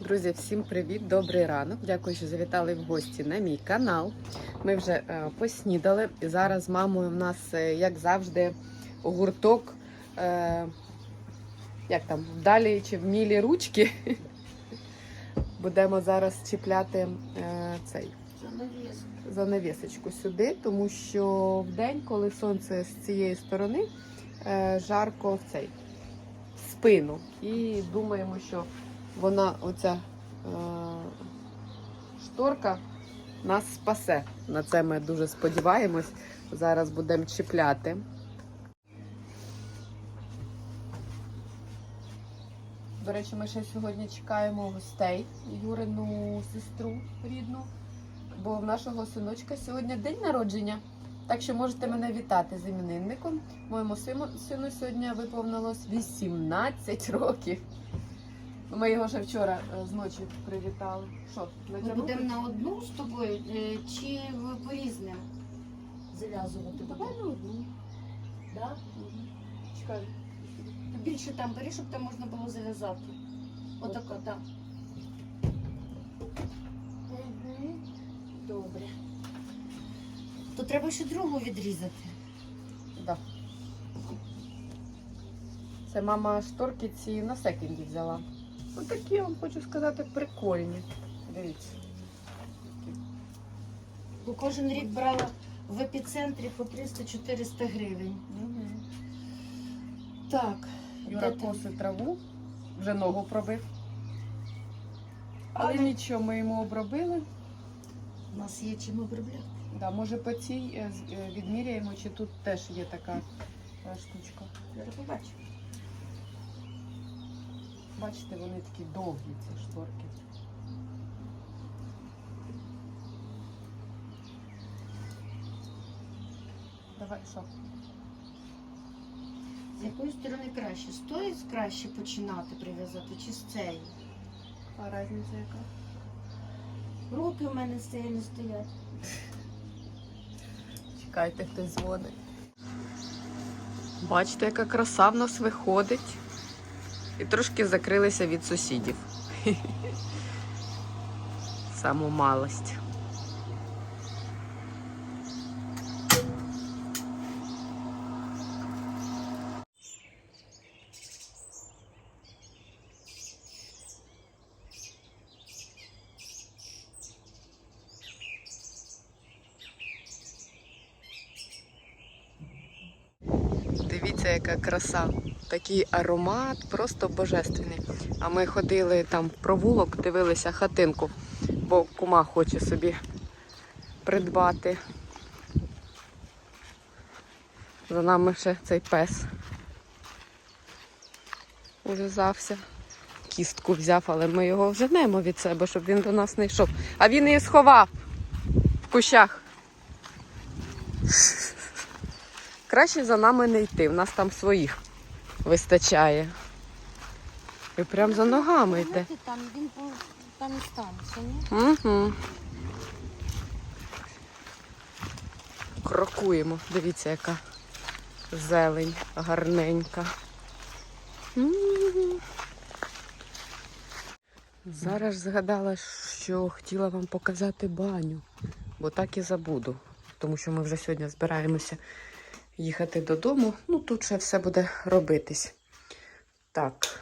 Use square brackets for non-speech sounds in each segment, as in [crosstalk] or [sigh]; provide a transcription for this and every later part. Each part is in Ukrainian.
Друзі, всім привіт, добрий ранок. Дякую, що завітали в гості на мій канал. Ми вже е, поснідали. І зараз з мамою в нас, е, як завжди, гурток. Е, як там, вдалі чи вмілі ручки. [laughs] Будемо зараз чіпляти цей занавісочку сюди, тому що в день, коли сонце з цієї сторони, жарко в цей в спину. І думаємо, що вона, оця е, шторка, нас спасе. На це ми дуже сподіваємось. Зараз будемо чіпляти. До речі, ми ще сьогодні чекаємо гостей, Юрину сестру рідну, бо в нашого синочка сьогодні день народження. Так що можете мене вітати з іменинником. Моєму сину, сьогодні виповнилось 18 років. Ми його ще вчора е, зночі привітали. Що, Ми натягнути? будемо на одну з тобою е, чи в- по різним зав'язувати? Давай на одну. Да? Чекай. Більше там бери, щоб там можна було зав'язати. Отако, так. Добре. То треба ще другу відрізати. Да. Це мама шторки ці на секінді взяла. Ось такі, я вам хочу сказати, прикольні. Дивіться. Бо кожен рік брала в епіцентрі по 300-400 гривень. Так. Юра косить траву, вже ногу пробив. Але Але- нічого, ми йому обробили. У нас є чим обробляти. Да, може по цій е, е, відміряємо, чи тут теж є така е, штучка. Зараз побачимо. Бачите, вони такі довгі, ці шторки. Давай, що? З якої сторони краще? З тої краще починати прив'язати, чи з цієї? А різниця яка? Руки у мене з цієї не стоять. Чекайте, хтось дзвонить. Бачите, яка краса в нас виходить. І трошки закрилися від сусідів. [laughs] Саму малость. Дивіться, яка краса. Такий аромат, просто божественний. А ми ходили там в провулок, дивилися хатинку, бо кума хоче собі придбати. За нами ще цей пес ув'язався. Кістку взяв, але ми його вженемо від себе, щоб він до нас не йшов. А він її сховав в кущах. Краще за нами не йти, в нас там своїх вистачає. І прям за ногами йде. Там він там і станеться, ні? Угу. Крокуємо. Дивіться, яка зелень гарненька. Зараз згадала, що хотіла вам показати баню, бо так і забуду. Тому що ми вже сьогодні збираємося їхати додому. Ну, тут ще все буде робитись. Так,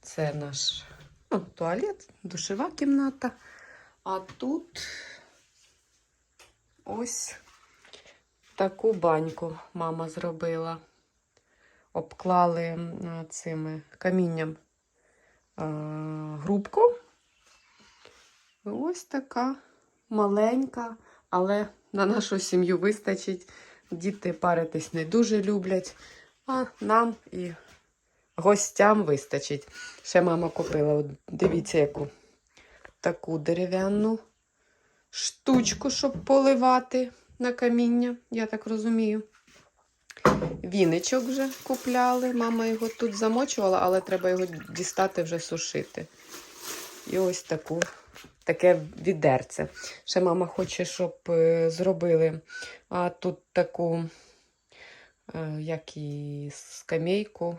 це наш ну, туалет, душова кімната. А тут ось таку баньку мама зробила. Обклали цими камінням грубку. Ось така маленька, але на нашу сім'ю вистачить. Діти паритись не дуже люблять, а нам і гостям вистачить. Ще мама купила, от дивіться, яку таку дерев'яну штучку, щоб поливати на каміння, я так розумію. Віничок вже купляли. Мама його тут замочувала, але треба його дістати вже сушити. І ось таку, таке відерце. Ще мама хоче, щоб е, зробили а, тут таку, е, як і скамейку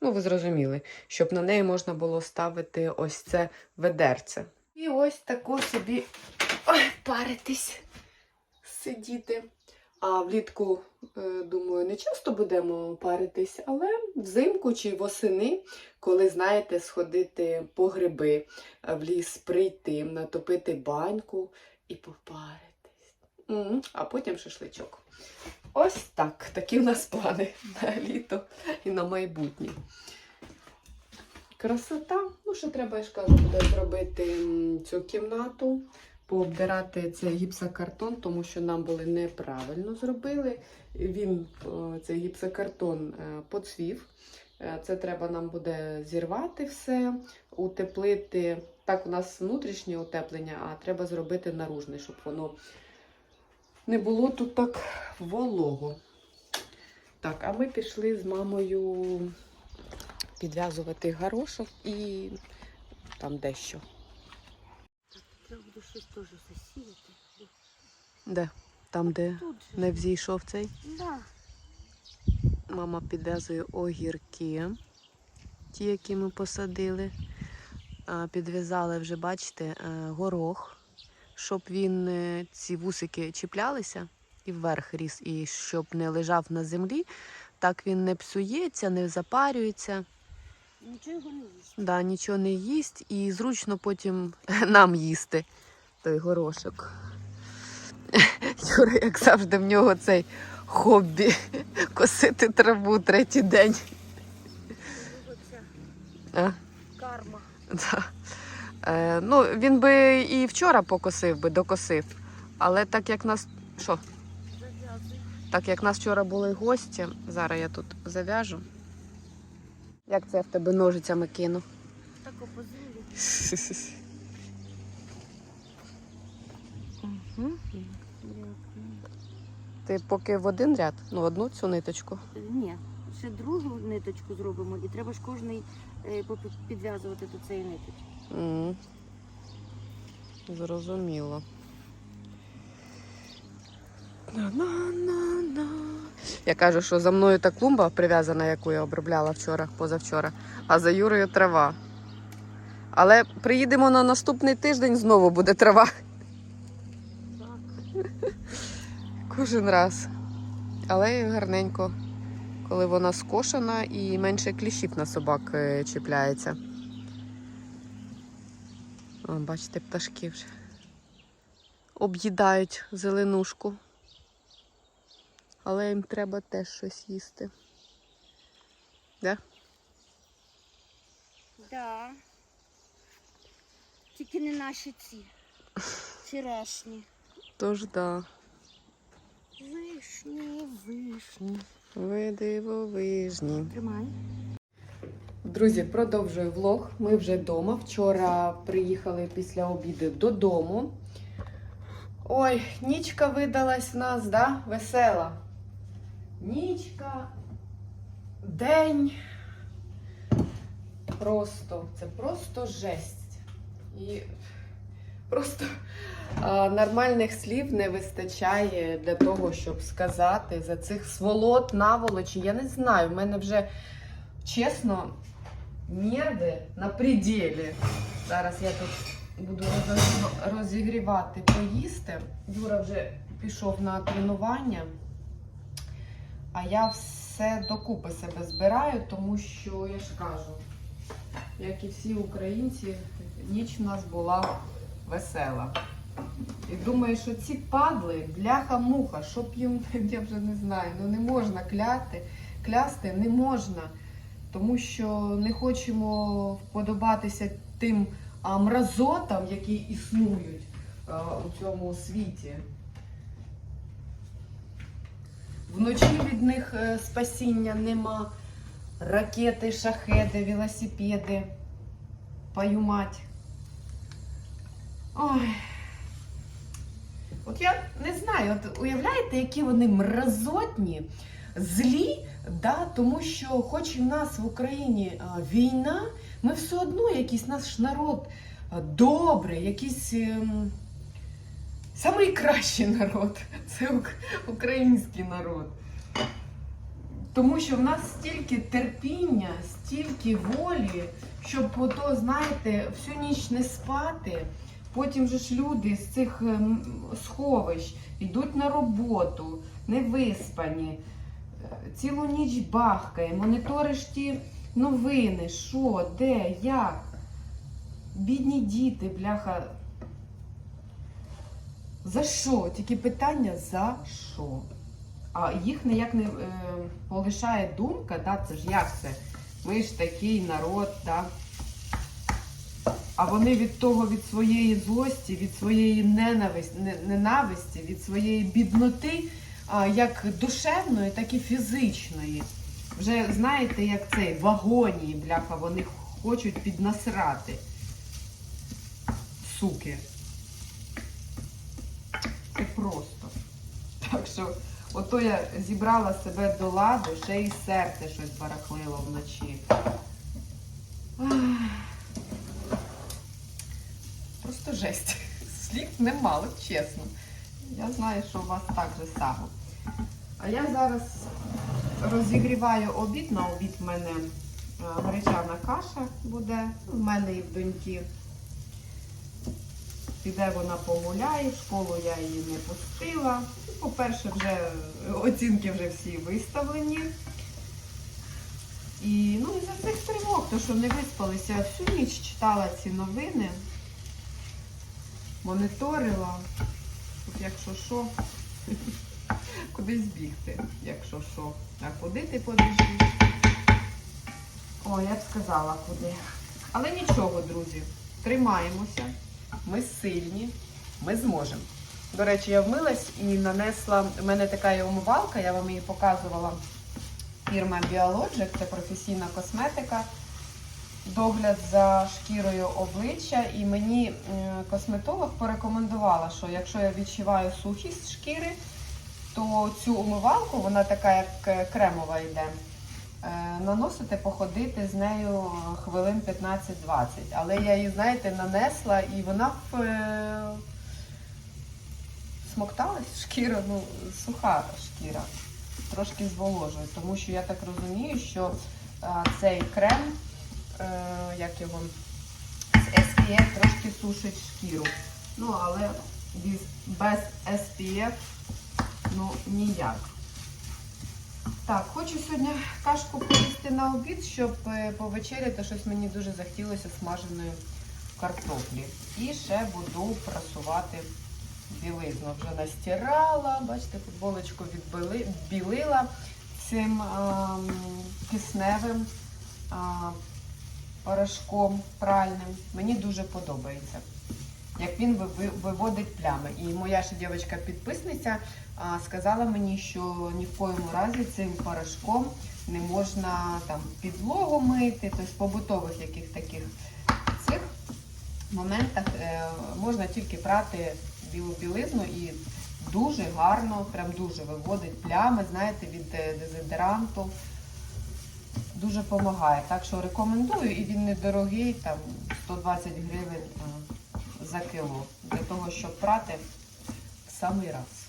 Ну, ви зрозуміли, щоб на неї можна було ставити ось це ведерце. І ось таку собі ой, паритись, сидіти. А влітку, е, думаю, не часто будемо паритись, але взимку чи восени, коли, знаєте, сходити по гриби, е, в ліс прийти, натопити баньку і попаритись. А потім шашличок. Ось так. Такі в нас плани на літо і на майбутнє. Красота. Ну, що треба, я ж кажу, буде зробити цю кімнату, пообдирати цей гіпсокартон, тому що нам були неправильно зробили. Він, цей гіпсокартон, е, поцвів. Е, Це треба нам буде зірвати все, утеплити. Так, у нас внутрішнє утеплення, а треба зробити наружне, щоб воно не було тут так волого. Так, а ми пішли з мамою підв'язувати горошок і там дещо. Щось теж засіяти. Де? Там, де Тут же. не взійшов цей. Да. Мама підв'язує огірки, ті, які ми посадили. А, Підв'язали вже, бачите, е, горох, щоб він е, ці вусики чіплялися і вверх ріс, і щоб не лежав на землі. Так він не псується, не запарюється. Нічого його не їсть. Да, нічого не їсть і зручно потім [laughs] нам їсти той горошок. [laughs] Юра, як завжди, в нього цей хобі [laughs] косити траву третій день. А, карма. да. е, ну, він би і вчора покосив би, докосив. Але так як нас. Що? Зав'язуй. Так як нас вчора були гості, зараз я тут зав'яжу. Як це я в тебе ножицями кину? Так опозорі. [laughs] Угу. Ти поки в один ряд, ну одну цю ниточку. Ні, ще другу ниточку зробимо, і треба ж кожний е, підв'язувати до цієї ниточки. М. Зрозуміло. На-на-на-на. Я кажу, що за мною та клумба прив'язана, яку я обробляла вчора, позавчора, а за Юрою трава. Але приїдемо на наступний тиждень, знову буде трава. Так. Кожен раз. Але гарненько, коли вона скошена і менше кліщів на собак е, чіпляється. О, бачите, пташки вже об'їдають зеленушку. Але їм треба теж щось їсти. Да? Да. Тільки не наші ці. [laughs] Черешні. Тож да. Вишні, вишні. Ви дивовижні. Тримай. Друзі, продовжую влог. Ми вже вдома. Вчора приїхали після обіду додому. Ой, нічка видалась в нас, да? Весела. Нічка, день. Просто, це просто жесть. І просто нормальних слів не вистачає для того, щоб сказати за цих сволот, наволочі. Я не знаю, в мене вже чесно, нерви на пределі. Зараз я тут буду розігрівати поїсти. Юра вже пішов на тренування, а я все докупи себе збираю, тому що я ж кажу, як і всі українці, ніч у нас була весела. І думаю, що ці падли, бляха-муха, щоб їм, [laughs] я вже не знаю, ну не можна кляти, клясти не можна тому що не хочемо вподобатися тим а, мразотам, які існують а, у цьому світі. Вночі від них е, спасіння нема. Ракети, шахеди, велосипеди. Пою мать. Ой. От я не знаю, от уявляєте, які вони мразотні, злі, Да, тому що, хоч і в нас в Україні а, війна, ми все одно якийсь наш народ а, добрий, якийсь ем, самий кращий народ. [laughs] Це український народ. Тому що в нас стільки терпіння, стільки волі, щоб ото, знаєте, всю ніч не спати. Потім же ж люди з цих ем, сховищ йдуть на роботу, не виспані, е, цілу ніч бахкає, моніториш ті новини, що, де, як. Бідні діти, бляха. За що? Тільки питання за що? А їх ніяк не е, полишає думка, да, це ж як це? Ми ж такий народ, да? А вони від того, від своєї злості, від своєї ненависті, від своєї бідноти, як душевної, так і фізичної. Вже знаєте, як цей в агонії, бляха, вони хочуть піднасрати. Суки. Це просто. Так що, ото я зібрала себе до ладу, ще й серце щось барахлило вночі. Ах. Просто жесть. [laughs] Слів немало, чесно. Я знаю, що у вас так же само. А я зараз розігріваю обід. На обід в мене е, гречана каша буде. В мене і в доньки. Піде вона погуляє, в школу я її не пустила. Ну, По-перше, вже оцінки вже всі виставлені. І ну, і за цих тривог, то що не виспалися, всю ніч читала ці новини, моніторила, щоб якщо що, [laughs] кудись бігти, якщо що. А куди ти побіжиш? О, я б сказала куди. Але нічого, друзі, тримаємося. Ми сильні, ми зможемо. До речі, я вмилась і нанесла. У мене така є умивалка, я вам її показувала. Фірма Biologic, це професійна косметика, догляд за шкірою обличчя. І мені е, косметолог порекомендувала, що якщо я відчуваю сухість шкіри, то цю умивалку, вона така як е, кремова йде. Е, Наносити, походити з нею хвилин 15-20. Але я її, знаєте, нанесла і вона в, смокталась шкіра, ну, суха шкіра, трошки зволожує. Тому що я так розумію, що цей крем, як його, з SPF трошки сушить шкіру. Ну, але без, SPF ну, ніяк. Так, хочу сьогодні кашку поїсти на обід, щоб е, повечеряти щось мені дуже захотілося смаженої картоплі. І ще буду прасувати білизну. Вже настирала, бачите, футболочку відбили, білила цим ем, кисневим а, порошком пральним. Мені дуже подобається. Як він виводить плями. І моя ще дівчинка-підписниця сказала мені, що ні в коєму разі цим порошком не можна там підлогу мити, тобто побутових яких таких цих моментах е, можна тільки прати білу білизну і дуже гарно, прям дуже виводить плями, знаєте, від е, дезодоранту. Дуже допомагає. Так що рекомендую, і він недорогий, там 120 гривень за кіло. Для того, щоб прати в самий раз.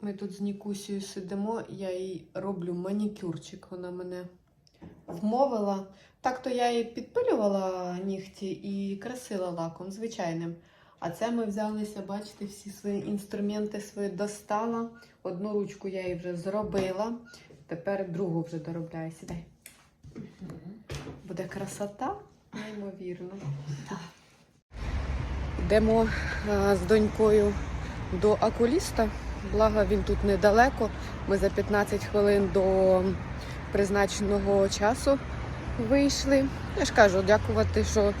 Ми тут з Нікусією сидимо, я їй роблю манікюрчик, вона мене вмовила. Так то я їй підпилювала нігті і красила лаком звичайним. А це ми взялися, бачите, всі свої інструменти свої достала. Одну ручку я їй вже зробила. Тепер другу вже доробляю. Сідай. Буде красота, неймовірно. Йдемо а, з донькою до окуліста. Благо він тут недалеко. Ми за 15 хвилин до призначеного часу вийшли. Я ж кажу, дякувати, що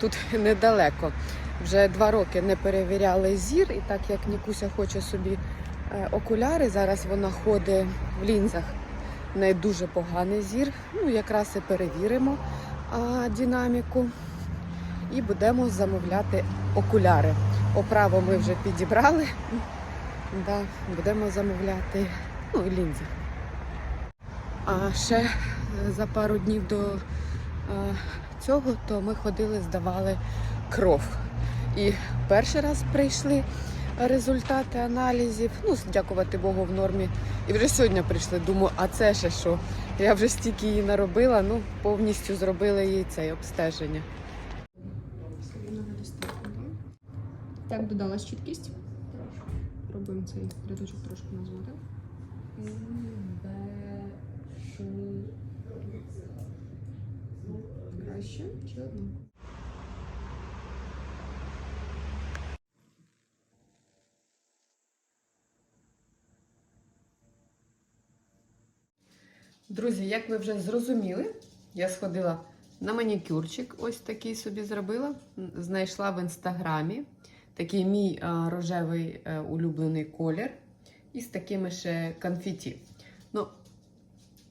тут [laughs] недалеко. Вже два роки не перевіряли зір, і так як Нікуся хоче собі е, окуляри, зараз вона ходить в лінзах. В неї дуже поганий зір. Ну, якраз і перевіримо а, динаміку. І будемо замовляти окуляри. Оправу ми вже підібрали. Да, будемо замовляти ну, лінзи. А ще е, за пару днів до е, цього то ми ходили, здавали кров. І перший раз прийшли, результати аналізів. Ну, дякувати Богу, в нормі. І вже сьогодні прийшли. Думаю, а це ще що? Я вже стільки її наробила, ну повністю зробили їй це обстеження. Так, додалась чіткість. Пробуємо цей рядочок трошки назвати. Краще чи одну? Друзі, як ви вже зрозуміли, я сходила на манікюрчик, ось такий собі зробила. Знайшла в інстаграмі такий мій а, рожевий е, улюблений колір. І з такими ще конфеті. Ну,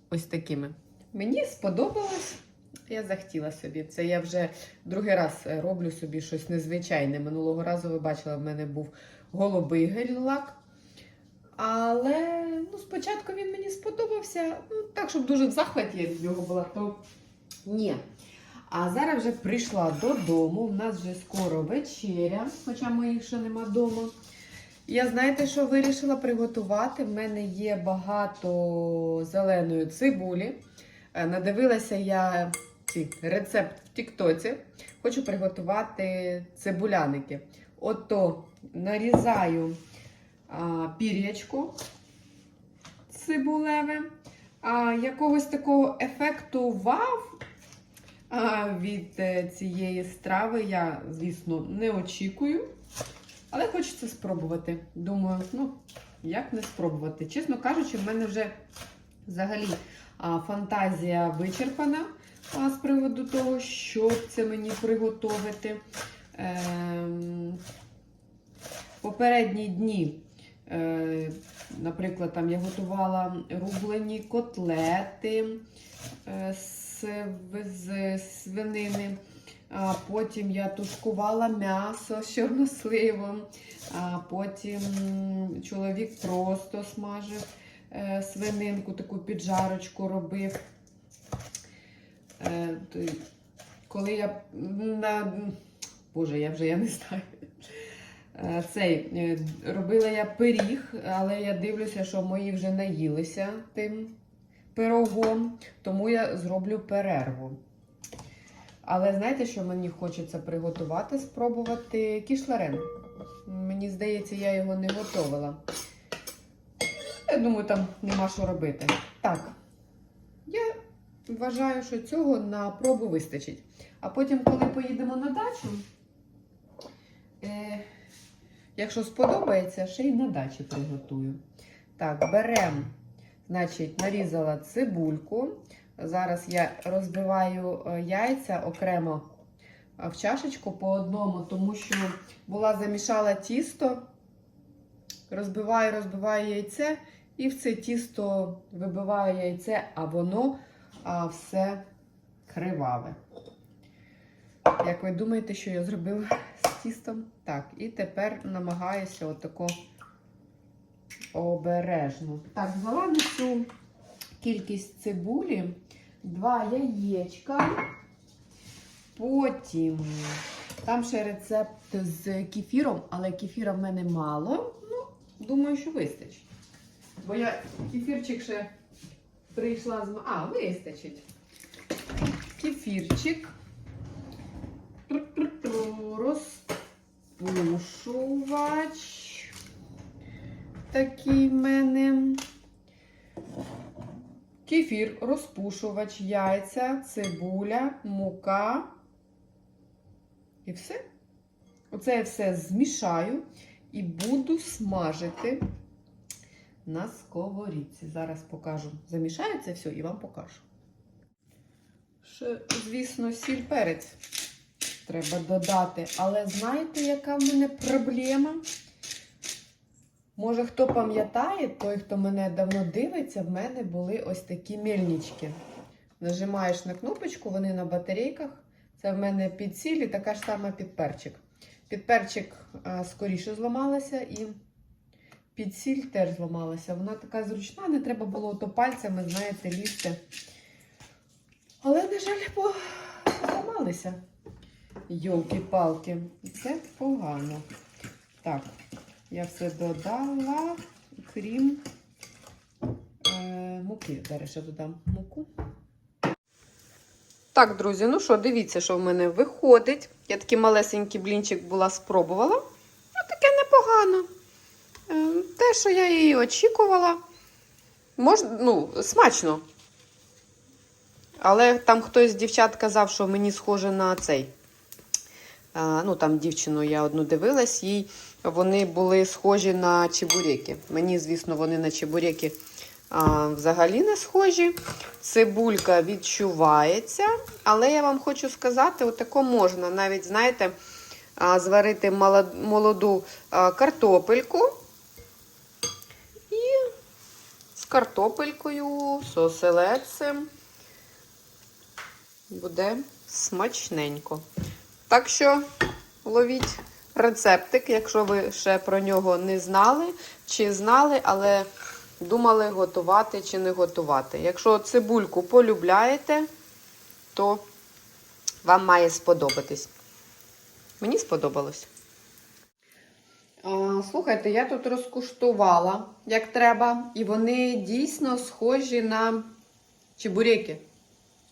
ось такими. Мені сподобалось. Я захотіла собі. Це я вже другий раз е, роблю собі щось незвичайне. Минулого разу ви бачили, в мене був голубий гель-лак. Але спочатку він мені сподобався. Ну, так, щоб дуже в захваті я від нього була, то ні. А зараз вже прийшла додому. У нас вже скоро вечеря, хоча моїх ще нема вдома. Я знаєте, що вирішила приготувати? В мене є багато зеленої цибулі. Е, Надивилася я ці, рецепт в Тіктоці. Хочу приготувати цибуляники. Ото нарізаю а, пір'ячку цибулеве. А, якогось такого ефекту вау а, від е, цієї страви я, звісно, не очікую. Але хочеться спробувати. Думаю, ну, як не спробувати. Чесно кажучи, в мене вже взагалі фантазія вичерпана з приводу того, що це мені приготувати. Ем, попередні дні, е, наприклад, там я готувала рублені котлети е, з, з свинини. А потім я тушкувала м'ясо з чорносливом. А потім чоловік просто смажив е, свининку, таку піджарочку робив. Е, коли я Боже, я вже я не знаю. Е, Цей е, робила я пиріг, але я дивлюся, що мої вже наїлися тим пирогом, тому я зроблю перерву. Але знаєте, що мені хочеться приготувати, спробувати кішларен. Мені здається, я його не готувала. Я думаю, там нема що робити. Так, я вважаю, що цього на пробу вистачить. А потім, коли поїдемо на дачу, е, якщо сподобається, ще й на дачі приготую. Так, беремо, значить, нарізала цибульку. Зараз я розбиваю е, яйця окремо е, в чашечку по одному, тому що була замішала тісто, розбиваю, розбиваю яйце, і в це тісто вибиваю яйце, а воно а, все криваве. Як ви думаєте, що я зробила тістом? Так, і тепер намагаюся отако обережно. Так, взяла на цю кількість цибулі, два яєчка. Потім там ще рецепт з кефіром, але кефіра в мене мало. Ну, думаю, що вистачить. Бо я кефірчик ще прийшла з. А, вистачить. Кефірчик. Тру-тру-тру. Розпушувач. Такий в мене. Кефір, розпушувач, яйця, цибуля, мука. І все. Оце я все змішаю і буду смажити на сковорідці. Зараз покажу. Замішаю це все і вам покажу. Ще, звісно, сіль перець треба додати. Але знаєте, яка в мене проблема? Може, хто пам'ятає, той, хто мене давно дивиться, в мене були ось такі мельнички. Нажимаєш на кнопочку, вони на батарейках. Це в мене під сіль і така ж сама під перчик. Під перчик а, скоріше зламалася і під сіль теж зламалася. Вона така зручна, не треба було то пальцями, знаєте, лізти. Але, на жаль, по... зламалися. Йолки-палки. Це погано. Так, Я все додала, крім е, муки. Зараз ще додам муку. Так, друзі, ну що, дивіться, що в мене виходить. Я такий малесенький блінчик була спробувала. Ну, таке непогано. Е, Те, що я її очікувала. Мож, ну, смачно. Але там хтось з дівчат казав, що мені схоже на цей. Ну, там дівчину я одну дивилась, їй вони були схожі на чебуреки. Мені, звісно, вони на чебуреки а, взагалі не схожі. Цибулька відчувається, але я вам хочу сказати, отако можна навіть, знаєте, а, зварити молоду а, картопельку. З картопелькою, з оселедцем буде смачненько. Так що ловіть рецептик, якщо ви ще про нього не знали, чи знали, але думали готувати чи не готувати. Якщо цибульку полюбляєте, то вам має сподобатись. Мені сподобалось. Слухайте, я тут розкуштувала, як треба, і вони дійсно схожі на чебуреки.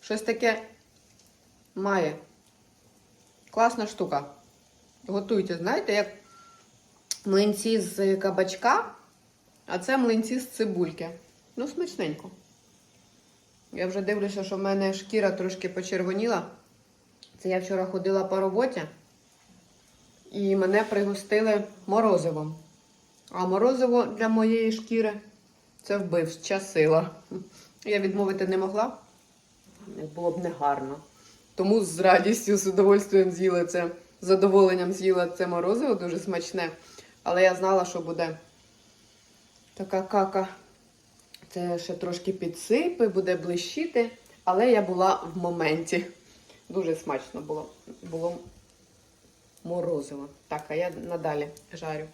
Щось таке має. Класна штука. Готуйте, знаєте, як млинці з кабачка, а це млинці з цибульки. Ну, смачненько. Я вже дивлюся, що в мене шкіра трошки почервоніла. Це я вчора ходила по роботі і мене пригостили морозивом. А морозиво для моєї шкіри це вбивча сила. Я відмовити не могла. Було б негарно. Тому з радістю, з удовольствием з'їла це, з задоволенням з'їла це морозиво, дуже смачне. Але я знала, що буде така кака. Це ще трошки підсипи, буде блищити. Але я була в моменті. Дуже смачно було, було морозиво. Так, а я надалі жарю.